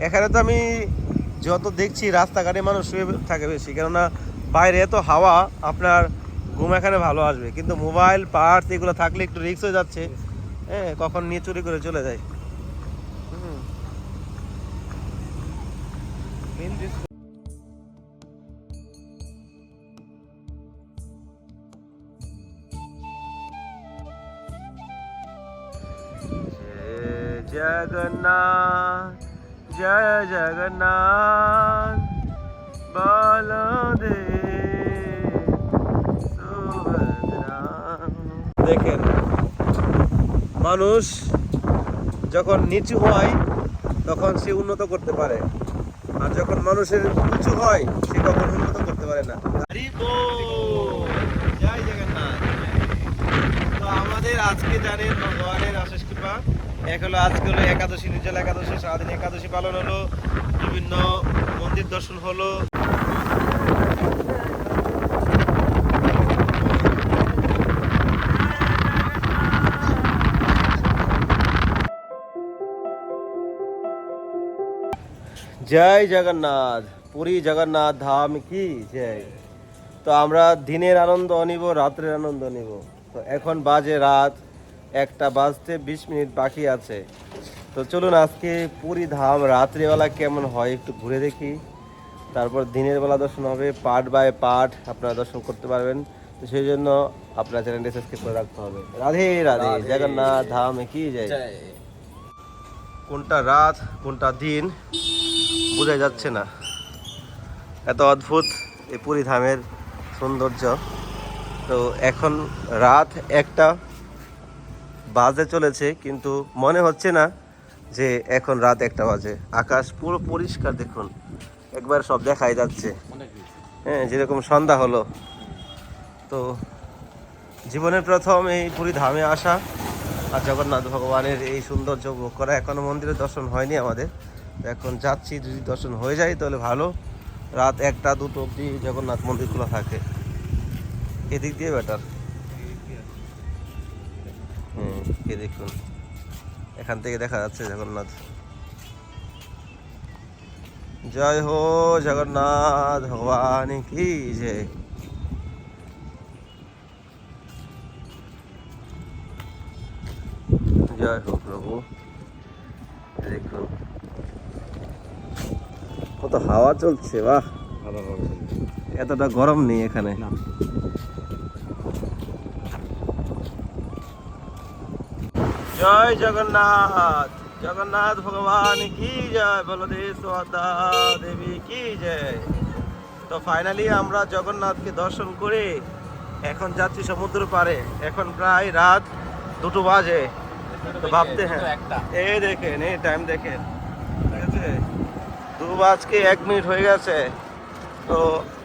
এখানে তো আমি যত দেখছি রাস্তাঘাটে মানুষ শুয়ে থাকে বেশি কেননা বাইরে এত হাওয়া আপনার ঘুম এখানে ভালো আসবে কিন্তু মোবাইল পার্টস এগুলো থাকলে একটু রিস্ক হয়ে যাচ্ছে হ্যাঁ কখন নিয়ে চুরি করে চলে যায় হুম। Main risk जय जगन्नाथ জয় জগন্নাথ বলদে দেখেন মানুষ যখন নিচু হয় তখন সে উন্নত করতে পারে। আর যখন মানুষের উঁচু হয় সে তখন উন্নত করতে পারে না। জয় জগন্নাথ। তো আমাদের আজকে জানেন ভগবানের আশেষ কৃপা। এক হলো আজকে হলো একাদশী, নির্জল একাদশী, সারাদিন একাদশী পালন হলো। বিভিন্ন মন্দির দর্শন হলো। জয় জগন্নাথ, পুরী জগন্নাথ ধাম কি? জয়। তো আমরা দিনের আনন্দ নিব রাত্রের আনন্দ নিব তো এখন বাজে রাত। একটা বাজতে বিশ মিনিট বাকি আছে। তো চলুন আজকে পুরী ধাম রাত্রিবেলা কেমন হয় একটু ঘুরে দেখি। তারপর দিনের বেলা দর্শন হবে পার্ট বাই পার্ট আপনারা দর্শন করতে পারবেন। তো সেই জন্য আপনার চ্যানেলটি সাবস্ক্রাইব করে রাখতে হবে। রাধে রাধে। জগন্নাথ ধাম কি যায় কোনটা রাত কোনটা দিন বোঝা যাচ্ছে না। এত অদ্ভুত এই পুরী ধামের সৌন্দর্য। তো এখন রাত একটা বাজে চলেছে, কিন্তু মনে হচ্ছে না যে এখন রাত একটা বাজে। আকাশ পুরো পরিষ্কার দেখুন, একবার সব দেখাই যাচ্ছে। হ্যাঁ যেরকম সন্ধ্যা হলো। তো জীবনের প্রথম এই পুরী ধামে আসা আর জগন্নাথ ভগবানের এই সৌন্দর্য ভোগ করা। এখনও মন্দিরে দর্শন হয়নি আমাদের। এখন যাচ্ছি, যদি দর্শন হয়ে যায় তাহলে ভালো। রাত একটা, দুটো অবধি জগন্নাথ মন্দির খোলা থাকে। এদিক দিয়ে বেটার এ দেখুন। এখান থেকে দেখা যাচ্ছে জগন্নাথ। জয় হো জগন্নাথ ভগবান কি জয় জয় হোক প্রভু। দেখুন। কত হাওয়া চলছে বাহ। এতটা গরম নেই এখানে। জয় জগন্নাথ। জগন্নাথ ভগবান, কি জয় সুভদ্রা দেবী, কি জয়। তো ফাইনালি আমরা জগন্নাথকে দর্শন করে এখন যাচ্ছি সমুদ্র পারে এখন প্রায় রাত দুটো বাজে। তো ভাবতে হ্যাঁ এই দেখেন এই টাইম দেখেন। ঠিক আছে? দু বাজকে এক মিনিট হয়ে গেছে। তো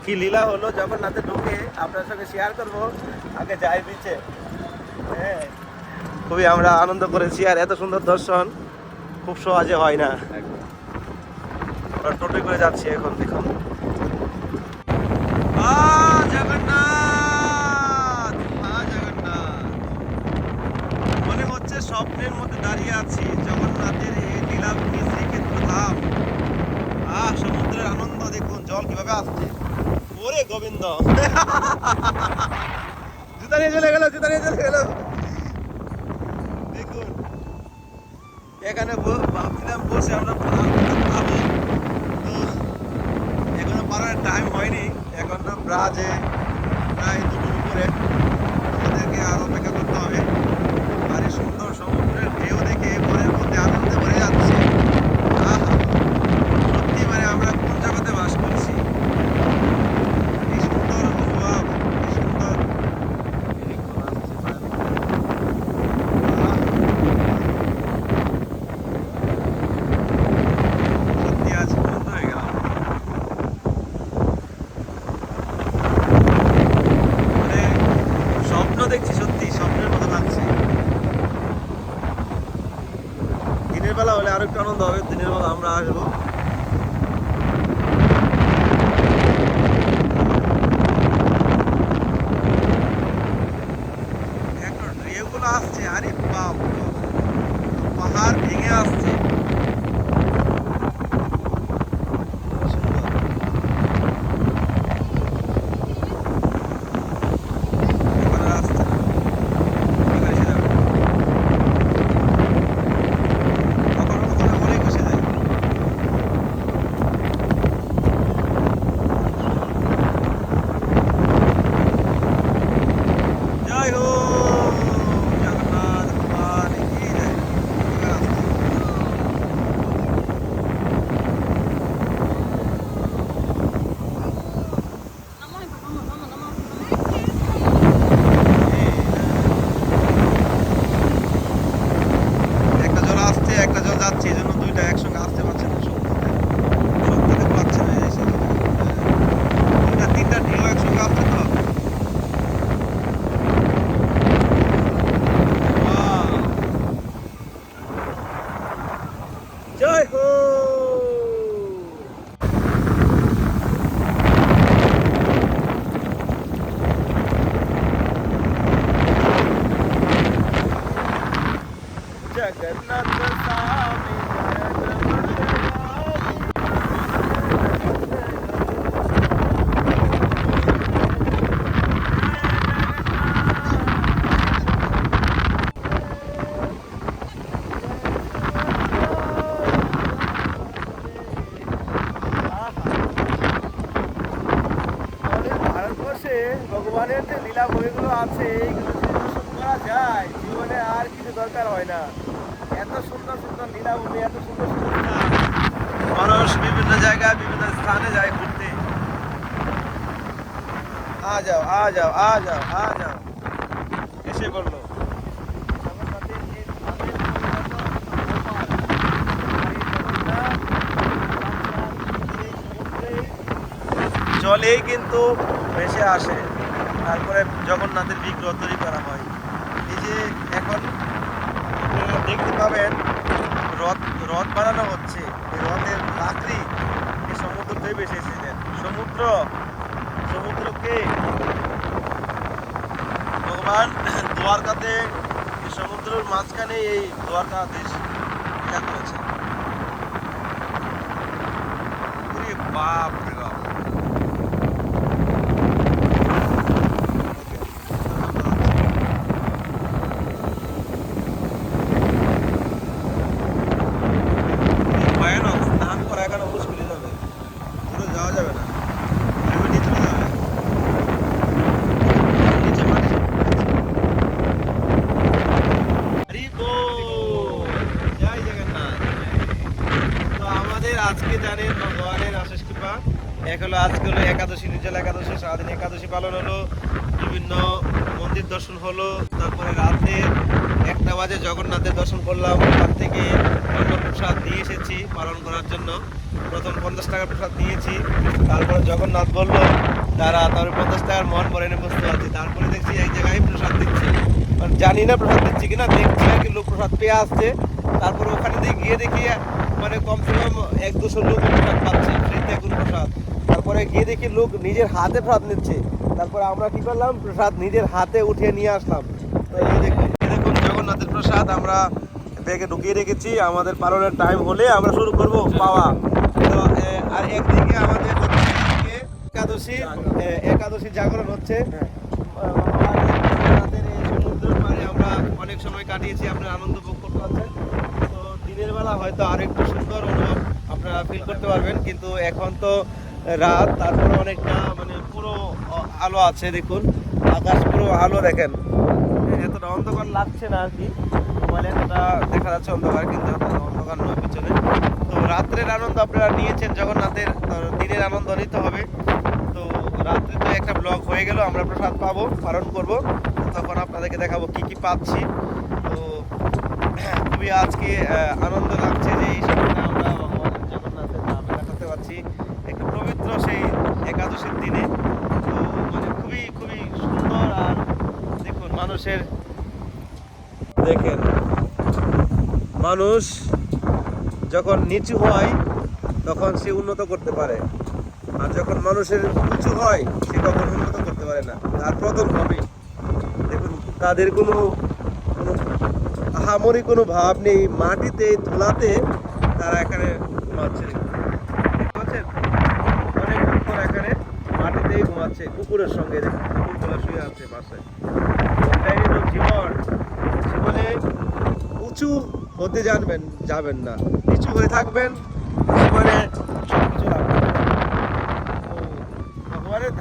কি লীলা হলো? জগন্নাথে ঢুকে আপনার সঙ্গে শেয়ার করব। আগে যাই বিচে হ্যাঁ। খুবই আমরা আনন্দ করেছি আর এত সুন্দর দর্শন খুব সহজে হয় না। আমরা টোটো করে যাচ্ছি এখন দেখুন আ, জগন্নাথ আ, জগন্নাথ মনে হচ্ছে স্বপ্নের মধ্যে দাঁড়িয়ে আছি জগন্নাথের এই লীলাভূমি শ্রীক্ষেত্র ধাম আহ সমুদ্রের আনন্দ দেখুন জল কীভাবে আসছে ওরে গোবিন্দ জুতা নিয়ে চলে গেল জুতা নিয়ে চলে গেল দেখুন এখানে ব- ভাবছিলাম বসে আমরা পাবো তো এখনও পারার টাইম হয়নি এখন তো ব্রাজে প্রায় দুটোর উপরে আমাদেরকে আর অপেক্ষা করতে হবে আর এই সুন্দর সমুদ্রের ঢেউ দেখে মনের মধ্যে আনন্দে ভরে যাচ্ছে আহা সত্যি মানে আমরা কোন জগতে বাস করছি কি সুন্দর অনুভব কি সুন্দর আহ, সত্যি আজ বন্ধ হয়ে গেলাম মানে স্বপ্ন দেখছি সত্যি স্বপ্নের মতো লাগছে দিনের বেলা হলে আরও একটু আমরা আসব। জীবনের যে লীলা বইগুলো আছে, এইগুলো করা যায়, জীবনে আর কিছু দরকার হয় না। এত সুন্দর সুন্দর লীলা বই, এত সুন্দর সুন্দর মানুষ বিভিন্ন জায়গায়, বিভিন্ন স্থানে যায় ঘুরতে। আ যাও আ যাও আ যাও আ যাও। এসে বলল জলেই কিন্তু ভেসে আসে। তারপরে জগন্নাথের বিগ্রহ তৈরি করা হয়। এই যে এখন আপনারা দেখতে পাবেন, রথ রথ বানানো হচ্ছে। এই রথের লাকড়ি এই সমুদ্র থেকে ভেসে এসেছিলেন সমুদ্র, সমুদ্রকে ভগবান দ্বারকাতে সমুদ্রের মাঝখানে এই দ্বারকা দেশ ইয়া করেছে। বাপ রে বাপ ভয়ানক স্নান করা এখানে মুশকিল যাবে পুরো যাওয়া যাবে না এভাবে নিচে চলে যাবে নিচে মাটি হরি বল! জয় জগন্নাথ তো আমাদের আজকে জানেন ভগবানের আশেষ কৃপা এক হলো আজকে হলো একাদশী, নির্জলা একাদশী, সারাদিন একাদশী পালন হলো, বিভিন্ন মন্দির দর্শন হলো, তারপরে রাতে একটা বাজে জগন্নাথের দর্শন করলাম, তার থেকে প্রসাদ দিয়ে এসেছি পালন করার জন্য। প্রথম পঞ্চাশ টাকার প্রসাদ দিয়েছি তারপরে জগন্নাথ বলল তারা তারপরে পঞ্চাশ টাকার মন পরে এনে বসতে পারছি। তারপরে দেখছি এক জায়গায় প্রসাদ দিচ্ছে। মানে জানি না প্রসাদ দিচ্ছি কিনা, দেখছি আর কি লোক প্রসাদ পেয়ে আসছে। তারপরে ওখানে দিয়ে গিয়ে দেখি মানে কমসে কম এক দুশো লোক প্রসাদ পাচ্ছে, ফ্রিতে এখন প্রসাদ। তারপরে গিয়ে দেখি লোক নিজের হাতে প্রসাদ নিচ্ছে। তারপরে আমরা কি করলাম? প্রসাদ নিজের হাতে উঠিয়ে নিয়ে আসলাম। তো এই দেখুন এই দেখুন জগন্নাথের প্রসাদ আমরা ব্যাগে ঢুকিয়ে রেখেছি। আমাদের পালনের টাইম হলে আমরা শুরু করব পাওয়া। তো আর একদিকে আমাদের একাদশী একাদশী জাগরণ হচ্ছে। সমুদ্রের পাড়ে আমরা অনেক সময় কাটিয়েছি আপনার আনন্দ ভোগ করতে পারছেন। তো দিনের বেলা হয়তো আর একটু সুন্দর অনুভব আপনারা ফিল করতে পারবেন। কিন্তু এখন তো রাত, তারপরে অনেকটা মানে পুরো আলো আছে, দেখুন। আকাশ পুরো আলো, দেখেন। এতটা অন্ধকার লাগছে না আর কি। মোবাইলে এতটা দেখা যাচ্ছে অন্ধকার, কিন্তু অন্ধকার নয় পিছনে। তো রাত্রের আনন্দ আপনারা নিয়েছেন, জগন্নাথের দিনের আনন্দ নিতে হবে। তো রাত্রে তো একটা ব্লগ হয়ে গেল, আমরা প্রসাদ পাবো, পালন করব। তখন আপনাদেরকে দেখাবো কি কি পাচ্ছি। তো, খুবই আজকে আনন্দ লাগছে যে এই সময়টা আমরা ভগবানের জগন্নাথের নামে কাটাতে পারছি একটু পবিত্র সেই একাদশীর দিনে তো মানে খুবই খুবই সুন্দর আর মানুষের দেখেন, মানুষ যখন নিচু হয়, তখন সে উন্নত করতে পারে। আর যখন মানুষের উঁচু হয়, সে কখন উন্নত করতে পারে না। তার পতন হবে। দেখুন, তাদের কোনো কোনো আহামরি, কোনো ভাব নেই। মাটিতে, ধুলাতে তারা এখানে ঘুমাচ্ছে। অনেক এখানে মাটিতেই ঘুমাচ্ছে। কুকুরের সঙ্গে কুকুরগুলো শুয়ে আছে হলো জীবন। জীবনে উঁচু হতে জানবেন, যাবেন না। নিচু হয়ে থাকবেন, জীবনে কিছু লাভ তো ভগবানের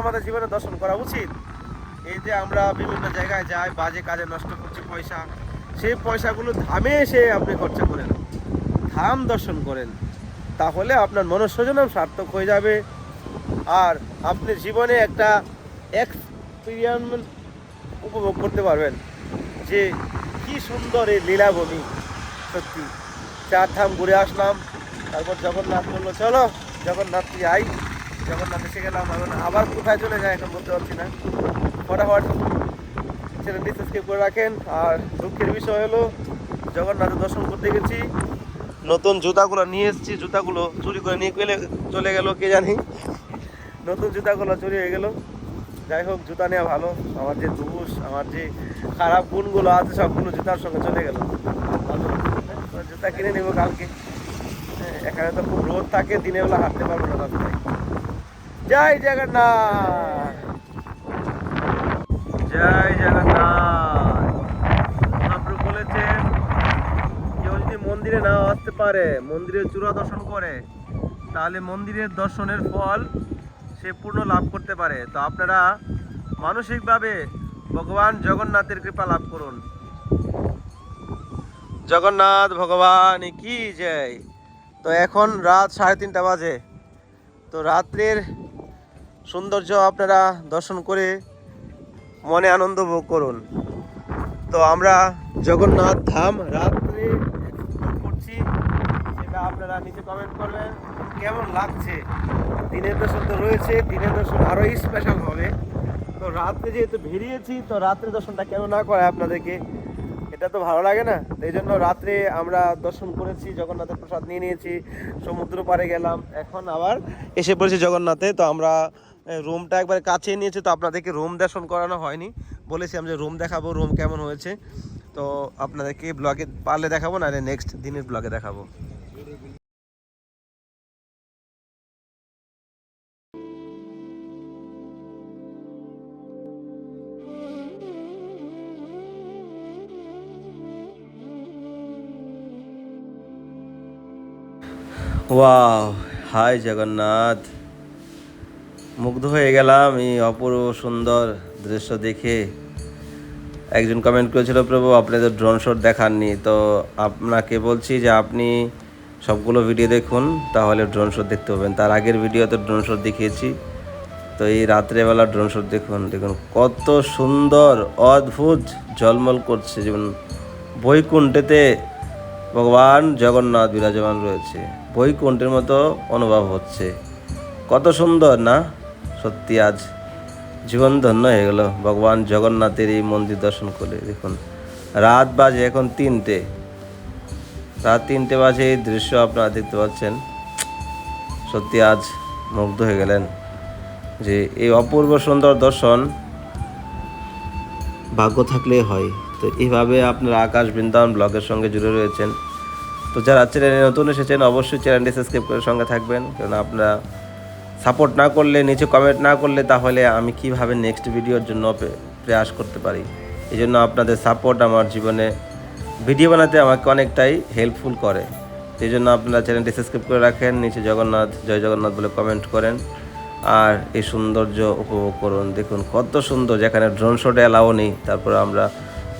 আমাদের জীবনে দর্শন করা উচিত। এই যে আমরা বিভিন্ন জায়গায় যাই, বাজে কাজে নষ্ট করছি পয়সা, সেই পয়সাগুলো ধামে এসে আপনি খরচা করেন। ধাম দর্শন করেন। তাহলে আপনার মনুষ্যজনম সার্থক হয়ে যাবে। আর আপনি জীবনে একটা এক্সপিরিয়েন্স উপভোগ করতে পারবেন যে কি সুন্দর এই লীলাভূমি সত্যি চার ধাম ঘুরে আসলাম, তারপর জগন্নাথ বলল, চলো জগন্নাথ তুই আই। জগন্নাথ এসে গেলাম, এখন আবার কোথায় চলে যায় এখন বলতে পারছি না। ফটাফট চ্যানেলটি সাবস্ক্রাইব করে রাখেন। আর দুঃখের বিষয় হলো, জগন্নাথের দর্শন করতে গেছি। নতুন জুতাগুলো নিয়ে এসেছি, জুতাগুলো চুরি করে নিয়ে গেলে চলে গেল, কে জানি। নতুন জুতাগুলো চুরি হয়ে গেল। যাই হোক, জুতা নেওয়া ভালো। আমার যে দুষ আমার যে খারাপ গুণগুলো আছে সবগুলো জুতার সঙ্গে চলে গেল। জুতা কিনে নেব কালকে। হ্যাঁ, এখানে তো খুব রোদ থাকে দিনের বেলা হাঁটতে পারব না রাস্তায়। জয় জগন্নাথ। জয় জগন্নাথ। মহাপ্রভু বলেছেন কেউ যদি মন্দিরে না আসতে পারে মন্দিরের চূড়া দর্শন করে তাহলে মন্দিরের দর্শনের ফল সে পূর্ণ লাভ করতে পারে। তো আপনারা মানসিকভাবে ভগবান জগন্নাথের কৃপা লাভ করুন। জগন্নাথ ভগবান কি জয়? তো এখন রাত সাড়ে তিনটা বাজে। তো রাত্রের সৌন্দর্য আপনারা দর্শন করে মনে আনন্দ ভোগ করুন। তো আমরা জগন্নাথ ধাম রাত্রে করছি। সেটা আপনারা নিচে কমেন্ট করবেন। কেমন লাগছে? দিনের দর্শন তো রয়েছে। দিনের দর্শন আরোই স্পেশাল হবে। তো রাত্রে যেহেতু বেরিয়েছি, তো রাত্রে দর্শনটা কেন না করে আপনাদেরকে? এটা তো ভালো লাগে না? এই জন্য রাত্রে আমরা দর্শন করেছি, জগন্নাথের প্রসাদ নিয়ে নিয়েছি, সমুদ্র পাড়ে গেলাম। এখন আবার এসে পড়েছি জগন্নাথে, তো আমরা রুমটা একবার কাছে নিয়েছি, তো আপনাদেরকে রুম দর্শন করানো হয়নি। বলেছিলাম যে রুম দেখাবো, রুম কেমন হয়েছে। তো আপনাদেরকে ব্লগে পারলে দেখাবো না নেক্সট দিনের ব্লগে দেখাবো। Wow, hi Jagannath. মুগ্ধ হয়ে গেলাম এই অপূর্ব সুন্দর দৃশ্য দেখে। একজন কমেন্ট করেছিল, প্রভু, আপনি তো ড্রোন শট দেখাননি। তো আপনাকে বলছি যে, আপনি সবগুলো ভিডিও দেখুন, তাহলে ড্রোন শট দেখতে পাবেন। তার আগের ভিডিও তো ড্রোন শট দেখিয়েছি। তো এই রাত্রেবেলা ড্রোন শট দেখুন দেখুন কত সুন্দর, অদ্ভুত ঝলমল করছে। যেমন বৈকুণ্ঠেতে ভগবান জগন্নাথ বিরাজমান রয়েছে। বৈকুণ্ঠের মতো অনুভব হচ্ছে। কত সুন্দর না? সত্যি আজ জীবন ধন্য হয়ে গেল। ভগবান জগন্নাথের এই মন্দির দর্শন করে। দেখুন, রাত বাজে এখন তিনটে। রাত তিনটে বাজে এই দৃশ্য আপনারা দেখতে পাচ্ছেন। সত্যি আজ মুগ্ধ হয়ে গেলেন যে এই অপূর্ব সুন্দর দর্শন ভাগ্য থাকলে হয়। তো এইভাবে আপনারা আকাশ বৃন্দাবন ব্লগের সঙ্গে জুড়ে রয়েছেন। তো যারা চ্যানেলে নতুন এসেছেন, অবশ্যই চ্যানেলটি সাবস্ক্রাইব করে সঙ্গে থাকবেন। কারণ আপনারা সাপোর্ট না করলে, নিচে কমেন্ট না করলে, তাহলে আমি কীভাবে নেক্সট ভিডিওর জন্য প্রয়াস করতে পারি? এই জন্য আপনাদের সাপোর্ট আমার জীবনে ভিডিও বানাতে আমাকে অনেকটাই হেল্পফুল করে। সেই জন্য আপনারা চ্যানেলটি সাবস্ক্রাইব করে রাখেন, নিচে জগন্নাথ, জয় জগন্নাথ বলে কমেন্ট করেন। আর এই সৌন্দর্য উপভোগ করুন, দেখুন কত সুন্দর, যেখানে ড্রোন শটে অ্যালাও নেই, তারপরে আমরা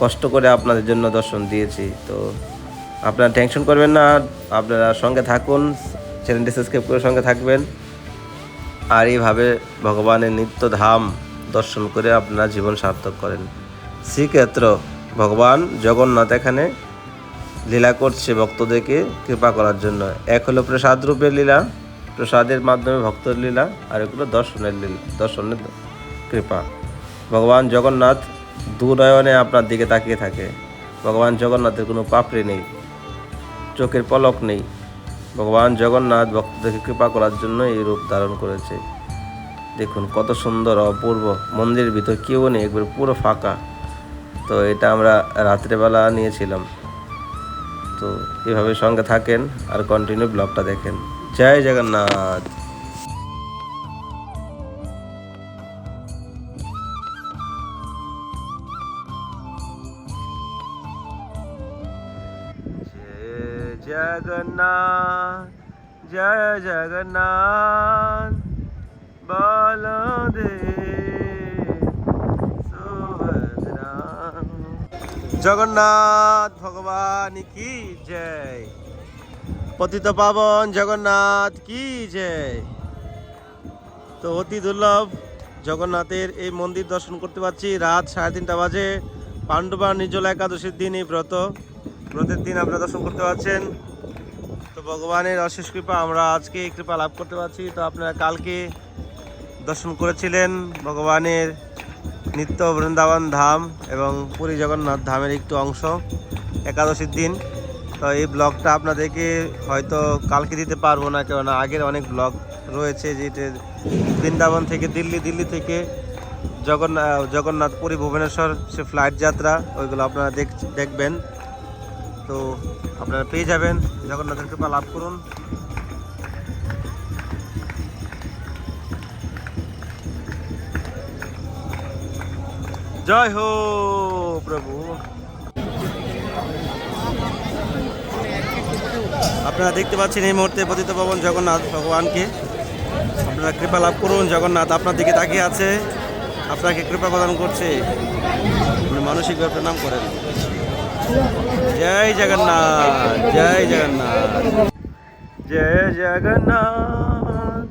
কষ্ট করে আপনাদের জন্য দর্শন দিয়েছি। তো আপনারা টেনশন করবেন না, আপনারা সঙ্গে থাকুন, চ্যানেলটি সাবস্ক্রাইব করে সঙ্গে থাকবেন। আর এইভাবে ভগবানের নিত্য ধাম দর্শন করে আপনারা জীবন সার্থক করেন। শ্রীক্ষেত্র ভগবান জগন্নাথ এখানে লীলা করছে ভক্তদেরকে কৃপা করার জন্য। এক হলো প্রসাদ রূপের লীলা, প্রসাদের মাধ্যমে ভক্তের লীলা, আর এগুলো দর্শনের লীলা, দর্শনের কৃপা। ভগবান জগন্নাথ দুনয়নে আপনার দিকে তাকিয়ে থাকে। ভগবান জগন্নাথের কোনো পাপড়ি নেই। চোখের পলক নেই। ভগবান জগন্নাথ ভক্তদেরকে কৃপা করার জন্য এই রূপ ধারণ করেছে। দেখুন, কত সুন্দর, অপূর্ব মন্দিরের ভিতর কেউ নেই, একবার পুরো ফাঁকা। তো এটা আমরা রাত্রেবেলা নিয়েছিলাম। তো এভাবে সঙ্গে থাকেন আর কন্টিনিউ ব্লগটা দেখেন। জয় জগন্নাথ। জগন্নাথ সুভদ্রা। জগন্নাথ ভগবান কি জয়? পতিত পাবন জগন্নাথ কি জয়? তো অতি দুর্লভ জগন্নাথের এই মন্দির দর্শন করতে পারছি রাত সাড়ে তিনটা বাজে। পাণ্ডবা নির্জলা একাদশীর দিন এই ব্রত। ব্রতের দিন আপনারা দর্শন করতে পারছেন। ভগবানের অশেষ কৃপা, আমরা আজকে কৃপা লাভ করতে পারছি। তো আপনারা কালকে দর্শন করেছিলেন ভগবানের নিত্য বৃন্দাবন ধাম এবং পুরী জগন্নাথ ধামের একটু অংশ, একাদশীর দিন। তো এই ব্লগটা আপনাদেরকে হয়তো কালকে দিতে পারব না, কেননা আগের অনেক ব্লগ রয়েছে যেটা বৃন্দাবন থেকে দিল্লি দিল্লি থেকে জগন্নাথ জগন্নাথ, পুরী, ভুবনেশ্বর সে ফ্লাইট যাত্রা, ওইগুলো আপনারা দেখ দেখবেন। তো আপনারা পেয়ে যাবেন। জগন্নাথের কৃপা লাভ করুন। জয় হো, প্রভু। আপনারা দেখতে পাচ্ছেন এই মুহূর্তে পতিত পাবন জগন্নাথ ভগবানকে। আপনারা কৃপা লাভ করুন। জগন্নাথ আপনার দিকে তাকিয়ে আছে। আপনাকে কৃপা প্রদান করছে। মানসিকভাবে প্রণাম করেন। জয় জগন্নাথ জয় জগন্নাথ। জয় জগন্নাথ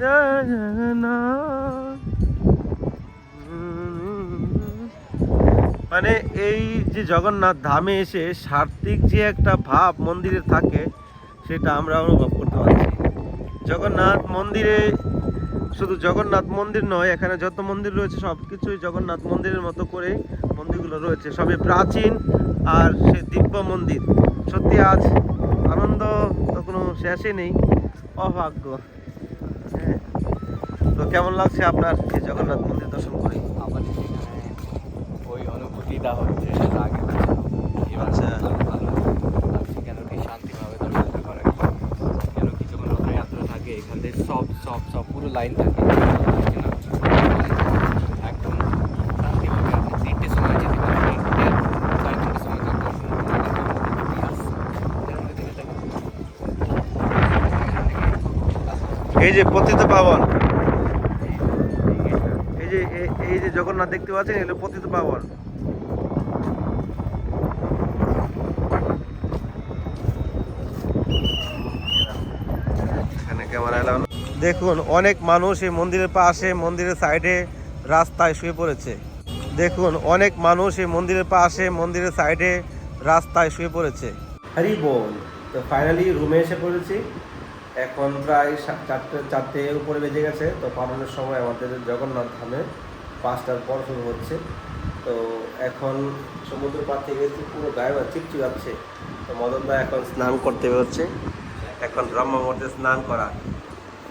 জয় জগন্নাথ। মানে এই যে জগন্নাথ ধামে এসে সার্থিক যে একটা ভাব মন্দিরে থাকে, সেটা আমরা অনুভব করতে পারছি। জগন্নাথ মন্দিরে শুধু জগন্নাথ মন্দির নয়, এখানে যত মন্দির রয়েছে সব কিছুই জগন্নাথ মন্দিরের মতো করে মন্দিরগুলো রয়েছে সবই প্রাচীন আর সে দিব্য মন্দির। সত্যি আজ আনন্দ তো কোনো শেষই নেই অভাগ্য। হ্যাঁ। তো কেমন লাগছে আপনার এই জগন্নাথ মন্দির দর্শন করে? আমার ওই অনুভূতিটা হচ্ছে আচ্ছা। কেন এখান থেকে সব সব সব পুরো লাইন থাকে ঠিক না? একদম শান্তিভাবে আপনি তিনটে সময় যেতে পারেন তিনটে সাড়ে তিনটে সময় তক দর্শন করতে পারবেন। যেরকম যদি এটা এই যে পতিত পাবন। এই যে এই যে জগন্নাথ দেখতে পাচ্ছেন, এগুলো পতিত পাবন। দেখুন, অনেক মানুষ এই মন্দিরের পাশে, মন্দিরের সাইডে রাস্তায় শুয়ে পড়েছে। দেখুন, অনেক মানুষ এই মন্দিরের পাশে, মন্দিরের সাইডে রাস্তায় শুয়ে পড়েছে। হরি বল। তো ফাইনালি রুমে এসে পড়েছি। এখন প্রায় চারটে চারটে উপরে বেজে গেছে, তো পালনের সময় আমাদের জগন্নাথ ধামে, পাঁচটার পর শুরু হচ্ছে। তো এখন সমুদ্র পার থেকে পুরো গায়ে বা চিপচিপ যাচ্ছে। তো মদন দা এখন স্নান করতে হচ্ছে এখন ব্রহ্ম মধ্যে স্নান করা।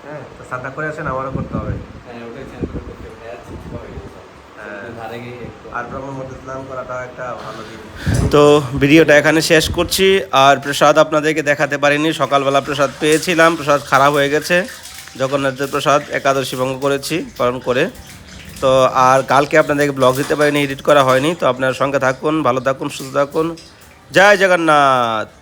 হ্যাঁ তো স্নানটা করে আসেন, আমারও করতে হবে। হ্যাঁ ওটাই করে করতে হবে। তো ভিডিওটা এখানে শেষ করছি। আর প্রসাদ আপনাদেরকে দেখাতে পারিনি, সকালবেলা প্রসাদ পেয়েছিলাম, প্রসাদ খারাপ হয়ে গেছে। জগন্নাথের প্রসাদ একাদশী ভঙ্গ করেছি, পালন করে। তো আর কালকে আপনাদেরকে ব্লগ দিতে পারিনি এডিট করা হয়নি। তো আপনার সঙ্গে থাকুন, ভালো থাকুন, সুস্থ থাকুন। জয় জগন্নাথ!